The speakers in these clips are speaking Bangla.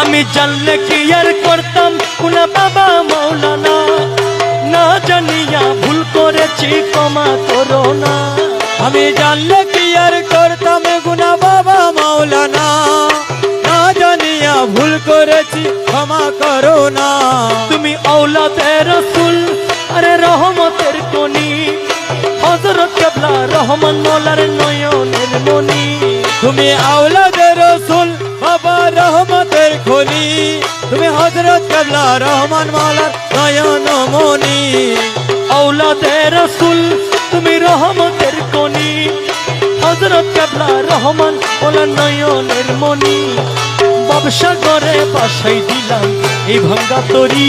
আমি জানলে কি আর করতাম? কুনা বাবা মৌলানা, না জানিয়া ভুল করেছি, ক্ষমা করো না। আমি জানলে কি আর করতাম গুনা বাবা মাওলানা না জানিয়া ভুল করেছি, ক্ষমা করো না। তুমি ঔলাদে রসুল, আরে রহমতের কনি। হজরত কেবলা রহমান মোলার নয়নের মনি তুমি আওলাদের রসুল, বাবা রহমতের খনি তুমি হজরত কাবলা রহমান মালার নয়ন মনি ঔলাদে রসুল, তুমি রহমতের কনি হজরত কেবলা রহমান মোলার নয়নের মনি ব্যবসা করে বাসাই দিলাম, এই ভাঙ্গা তরি।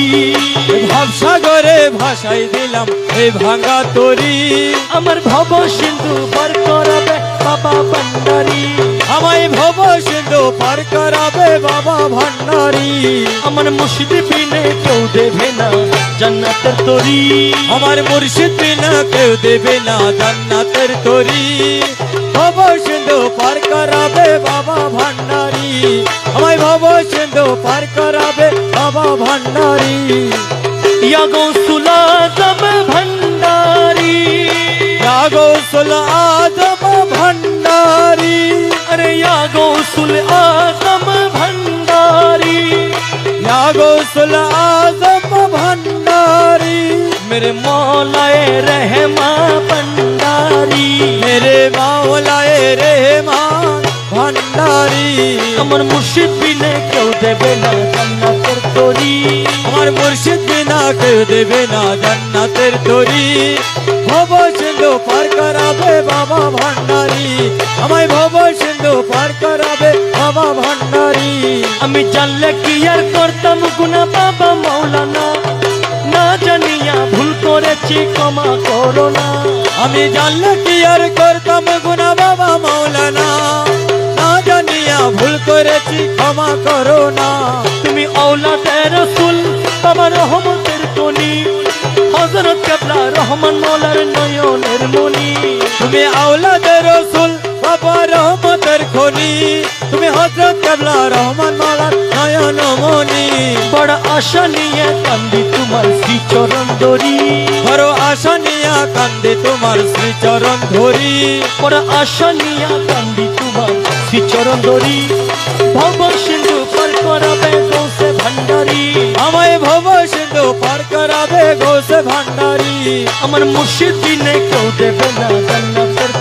ভাবসাগরে ভাসাই দিলাম, এই ভাঙ্গা তরি। আমার ভব সিন্ধু পার করাবে বাবা ভান্ডারি। আমায় ভব সিন্ধু পার করাবে বাবা ভান্ডারি। আমার মুর্শিদ বিনে কেউ দেবে না জান্নাতের তরি। আমার মুর্শিদ বিনা কেউ দেবে না জান্নাতের তরি। ভব সিন্ধু পার করাবে বাবা ভান্ডারি। আমায় ভব সিন্ধু পার করাবে বাবা ভান্ডারি। ইয়া গৌসুল আজম ভান্ডারি। গৌসল আদম ভান্ডারি। अरे या गौसुल आजम भंडारी গৌসল আদম ভান্ডারি मेरे मौलाए रहमा भंडारी মেরে মাওলায় রেহমান ভান্ডারি আমার মুর্শিদ বিনে কেউ দেবে না জান্নাতের তরি আমার মুর্শিদ বিনা কেউ দেবে না জান্নাতের তরি আমি জানলে কি আর করতাম? গুনা বাবা মৌলানা, না জানিয়া ভুল করেছি, ক্ষমা করো না। আমি জানলে কি আর করতাম? গুনা বাবা মাওলানা না জানিয়া ভুল করেছি, ক্ষমা করো না। তুমি ঔলাদের রসুল, বাবা রহমতের কনি হজরত কেবলা রহমান মৌলার নয়নের মনি তুমি আওলাদের রসুল, বাবা রহমতের খনি। তুমি হজরত কাবলা রহমান মালার নয়ন মনি বড় আশা নিয়ে কান্দি তোমার শ্রীচরণ দরি বড় আশা নিয়া কান্দে তোমার শ্রীচরণ ধরি। বড় আশা নিয়ে কান্দি তোমার শ্রীচরণ দরি ভব সিন্ধু পার করাবে গৌসে ভান্ডারি। আমায় ভব সিন্ধু পার করাবে ঘোষ ভান্ডারি। আমার মুর্শিদ দিনে কেউ দেবে না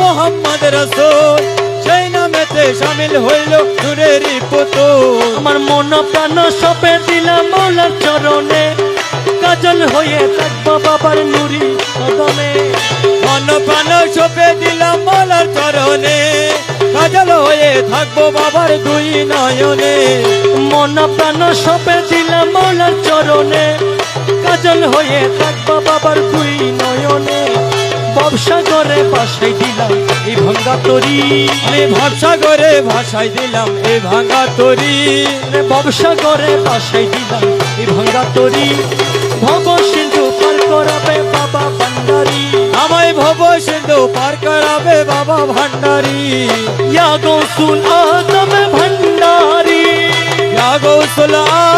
মুহাম্মদ রাসূল সেই নামেতে শামিল হইল নূরেরই পুতুল। আমার মন প্রাণ সপে দিলাম মৌলার চরণে। কাজল হয়ে থাকব বাবার নুরি কদমে। মন প্রাণ সপে দিলাম মালার চরণে কাজল হয়ে থাকব বাবার দুই নয়নে। মন প্রাণ সপে দিলাম মৌলার চরণে কাজল হয়ে থাকব বাবার দুই নয়নে। ব্যবসা করে বাসাই দিলাম এই ভাঙ্গা তরি। আমি ভরসা করে ভাষাই দিলাম এই ভাঙা তরি। ব্যবসা করে বাসাই দিলাম এই ভাঙ্গা তরি। ভব সিন্ধু পার করাবে বাবা ভান্ডারি। আমায় ভব সিন্ধু পার করাবে বাবা ভান্ডারি। ইয়া গৌসুল আদম ভন্ডারি। গৌসল আদম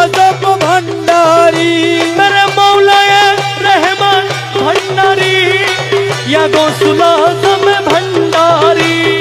सुना सम भंडारी।